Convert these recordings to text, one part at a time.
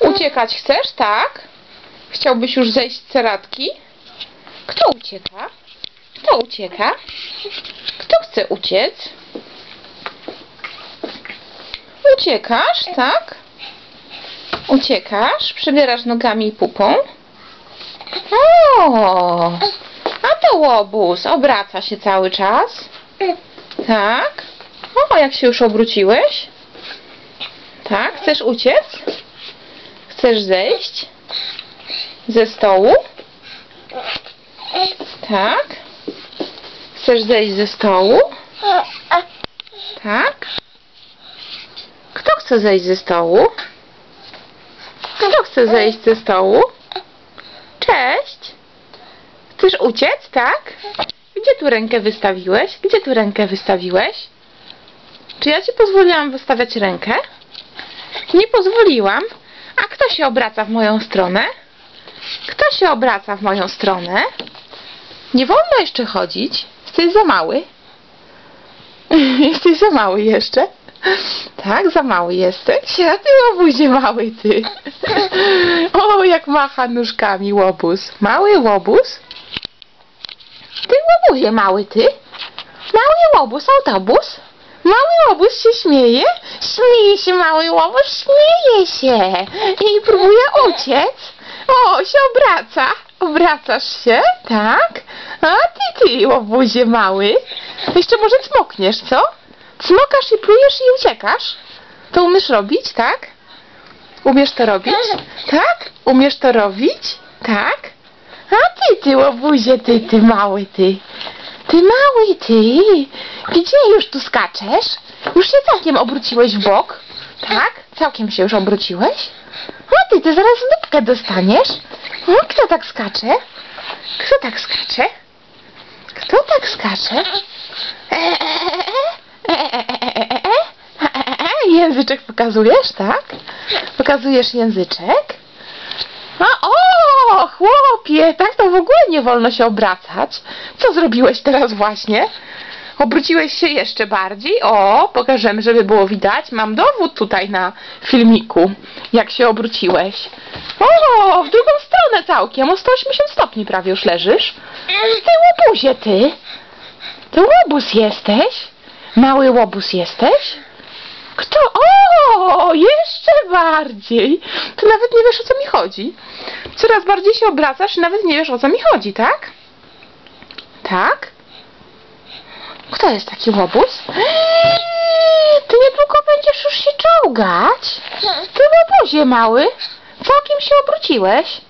Uciekać chcesz, tak? Chciałbyś już zejść z ceratki? Kto ucieka? Kto ucieka? Kto chce uciec? Uciekasz, tak? Uciekasz, przebierasz nogami i pupą. O, a to łobuz obraca się cały czas. Tak. O, jak się już obróciłeś? Tak, chcesz uciec? Chcesz zejść ze stołu? Tak. Chcesz zejść ze stołu? Tak. Kto chce zejść ze stołu? Kto chce zejść ze stołu? Cześć. Chcesz uciec, tak? Gdzie tu rękę wystawiłeś? Gdzie tu rękę wystawiłeś? Czy ja ci pozwoliłam wystawiać rękę? Nie pozwoliłam. A kto się obraca w moją stronę? Kto się obraca w moją stronę? Nie wolno jeszcze chodzić. Jesteś za mały. Jesteś za mały jeszcze. Tak, za mały jesteś. A ty łobuzie mały ty. O, jak macha nóżkami łobuz. Mały łobuz. Ty łobuzie mały ty. Mały łobuz, autobus. Mały łobuz się śmieje. Śmieje się mały łobuz, śmieje się. I próbuje uciec. O, się obraca. Obracasz się, tak? A ty, ty, łobuzie mały. Jeszcze może cmokniesz, co? Cmokasz i plujesz i uciekasz? To umiesz robić, tak? Umiesz to robić? Tak? Umiesz to robić? Tak? A ty, ty łobuzie, ty, ty mały, ty. Ty mały, ty. Gdzie już tu skaczesz? Już się całkiem obróciłeś w bok? Tak? Całkiem się już obróciłeś? A ty, ty zaraz dupkę dostaniesz. O, kto tak skacze? Kto tak skacze? Kto tak skacze? Języczek pokazujesz, tak? Pokazujesz języczek? A o, chłopie, tak to w ogóle nie wolno się obracać. Co zrobiłeś teraz właśnie? Obróciłeś się jeszcze bardziej. O, pokażemy, żeby było widać. Mam dowód tutaj na filmiku, jak się obróciłeś. O, w drugą stronę całkiem. O 180 stopni prawie już leżysz. Ty łobuzie, ty. Ty łobuz jesteś? Mały łobuz jesteś? Kto? O, jeszcze bardziej. Ty nawet nie wiesz o co mi chodzi. Coraz bardziej się obracasz i nawet nie wiesz o co mi chodzi, tak? Tak? Kto jest taki łobuz? Ty niedługo będziesz już się czołgać. Ty łobuzie mały. Całkiem się obróciłeś.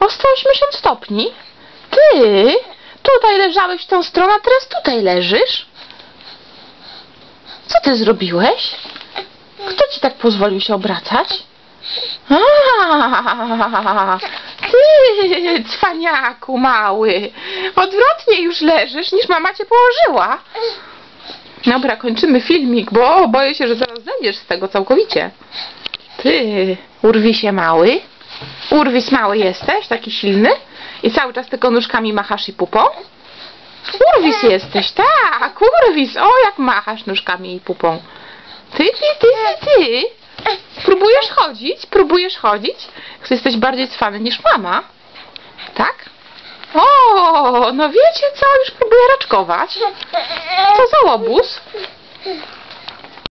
O 180 stopni. Ty tutaj leżałeś w tą stronę, a teraz tutaj leżysz. Co ty zrobiłeś? Kto ci tak pozwolił się obracać? A, ty, cwaniaku mały. Odwrotnie już leżysz, niż mama cię położyła. Dobra, kończymy filmik, bo boję się, że zaraz zejdziesz z tego całkowicie. Ty, urwisie mały. Urwis mały jesteś, taki silny. I cały czas tylko nóżkami machasz i pupą. Urwis jesteś, tak, urwis. O, jak machasz nóżkami i pupą. Ty, ty, ty, ty, ty. Próbujesz chodzić? Próbujesz chodzić? Jesteś bardziej cwany niż mama. Tak? O, no wiecie co? Już próbuję raczkować. Co za łobuz?